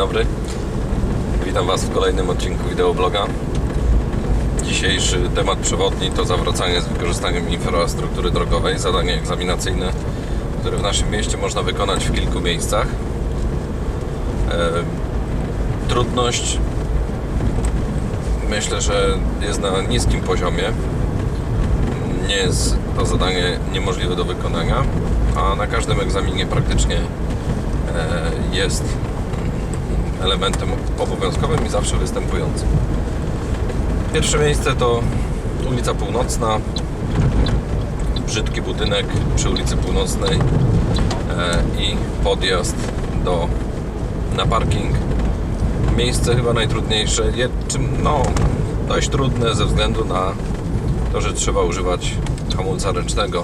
dobry. Witam Was w kolejnym odcinku wideobloga. Dzisiejszy temat przewodni to zawracanie z wykorzystaniem infrastruktury drogowej. Zadanie egzaminacyjne, które w naszym mieście można wykonać w kilku miejscach. Trudność myślę, że jest na niskim poziomie. Nie jest to zadanie niemożliwe do wykonania, a na każdym egzaminie praktycznie e, jest elementem obowiązkowym i zawsze występującym. Pierwsze miejsce to ulica Północna, brzydki budynek przy ulicy Północnej e, i podjazd do, na parking. Miejsce chyba najtrudniejsze, no dość trudne ze względu na to, że trzeba używać hamulca ręcznego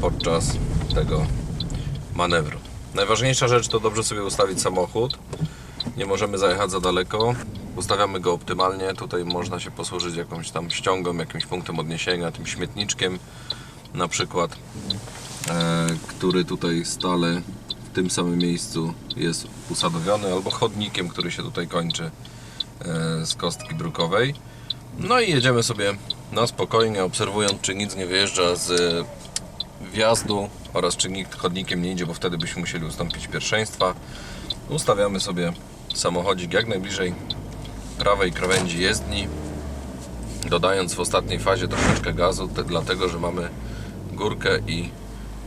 podczas tego manewru. Najważniejsza rzecz to dobrze sobie ustawić samochód. Nie możemy zajechać za daleko. Ustawiamy go optymalnie. Tutaj można się posłużyć jakąś tam ściągą, jakimś punktem odniesienia, tym śmietniczkiem na przykład, e, który tutaj stale w tym samym miejscu jest usadowiony, albo chodnikiem, który się tutaj kończy e, z kostki brukowej. No i jedziemy sobie na spokojnie, obserwując, czy nic nie wyjeżdża z wjazdu oraz czy nikt chodnikiem nie idzie, bo wtedy byśmy musieli ustąpić pierwszeństwa. Ustawiamy sobie samochodzik jak najbliżej prawej krawędzi jezdni, dodając w ostatniej fazie troszeczkę gazu, te, dlatego że mamy górkę i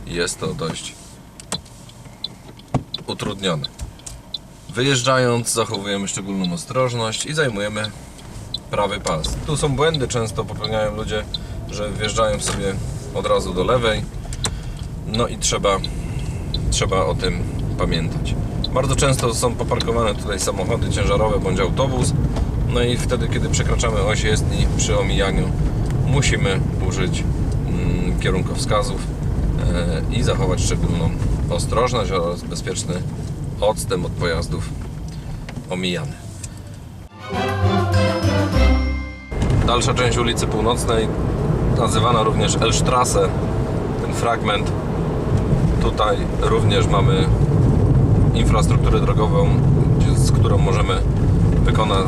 jest to dość utrudnione. Wyjeżdżając zachowujemy szczególną ostrożność i zajmujemy prawy pas. Tu są błędy, często popełniają ludzie, że wjeżdżają sobie od razu do lewej. No i trzeba, trzeba o tym pamiętać. Bardzo często są poparkowane tutaj samochody ciężarowe bądź autobus. No i wtedy, kiedy przekraczamy oś jezdni przy omijaniu, musimy użyć mm, kierunkowskazów e, i zachować szczególną ostrożność oraz bezpieczny odstęp od pojazdów omijanych. Dalsza część ulicy Północnej, nazywana również Elstrasse, ten fragment. Tutaj również mamy infrastrukturę drogową, z którą możemy wykonać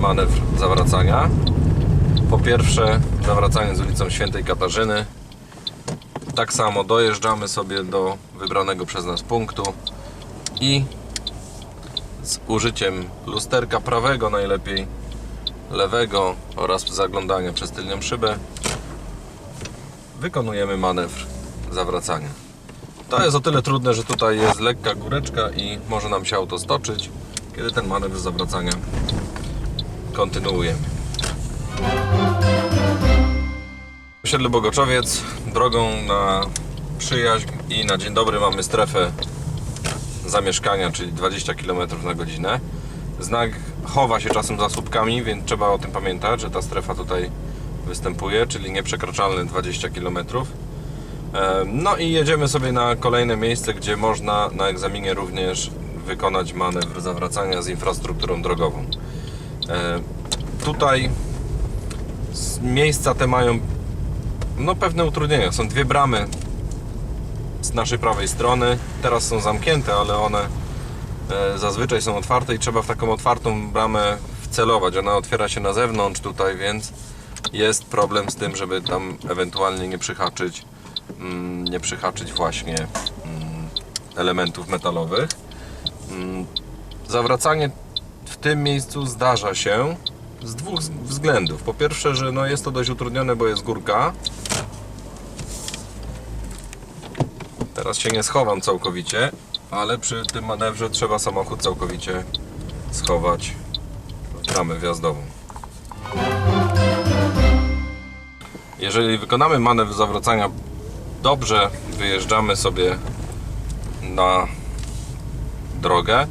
manewr zawracania. Po pierwsze, zawracanie z ulicą Świętej Katarzyny. Tak samo dojeżdżamy sobie do wybranego przez nas punktu i z użyciem lusterka prawego najlepiej lewego oraz zaglądania przez tylnią szybę wykonujemy manewr zawracania. To jest o tyle trudne, że tutaj jest lekka góreczka i może nam się auto stoczyć, kiedy ten manewr zawracania kontynuujemy. Osiedle Bogoczowiec drogą na przyjaźń i na dzień dobry mamy strefę zamieszkania, czyli 20 km na godzinę. Znak chowa się czasem za słupkami, więc trzeba o tym pamiętać, że ta strefa tutaj występuje, czyli nieprzekraczalne 20 km. No i jedziemy sobie na kolejne miejsce, gdzie można na egzaminie również wykonać manewr zawracania z infrastrukturą drogową. Tutaj miejsca te mają no, pewne utrudnienia. Są dwie bramy z naszej prawej strony. Teraz są zamknięte, ale one e, zazwyczaj są otwarte i trzeba w taką otwartą bramę wcelować. Ona otwiera się na zewnątrz tutaj, więc jest problem z tym, żeby tam ewentualnie nie przyhaczyć, nie przyhaczyć właśnie mm, elementów metalowych. Mm, Zawracanie w tym miejscu zdarza się z dwóch względów. Po pierwsze, że no jest to dość utrudnione, bo jest górka. Teraz się nie schowam całkowicie, ale przy tym manewrze trzeba samochód całkowicie schować w bramę wjazdową. Jeżeli wykonamy manewr zawracania dobrze, wyjeżdżamy sobie na drogę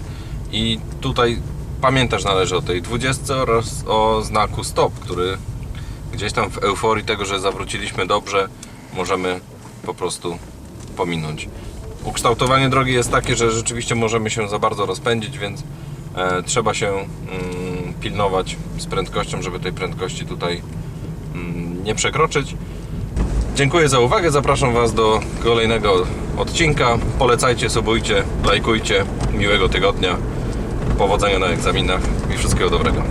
i tutaj pamiętać należy o tej 20 oraz o znaku stop, który gdzieś tam w euforii tego, że zawróciliśmy dobrze, możemy po prostu pominąć. Ukształtowanie drogi jest takie, że rzeczywiście możemy się za bardzo rozpędzić, więc e, trzeba się mm, pilnować z prędkością, żeby tej prędkości tutaj mm, nie przekroczyć. Dziękuję za uwagę, zapraszam Was do kolejnego odcinka. Polecajcie, subujcie, lajkujcie. Miłego tygodnia, powodzenia na egzaminach i wszystkiego dobrego.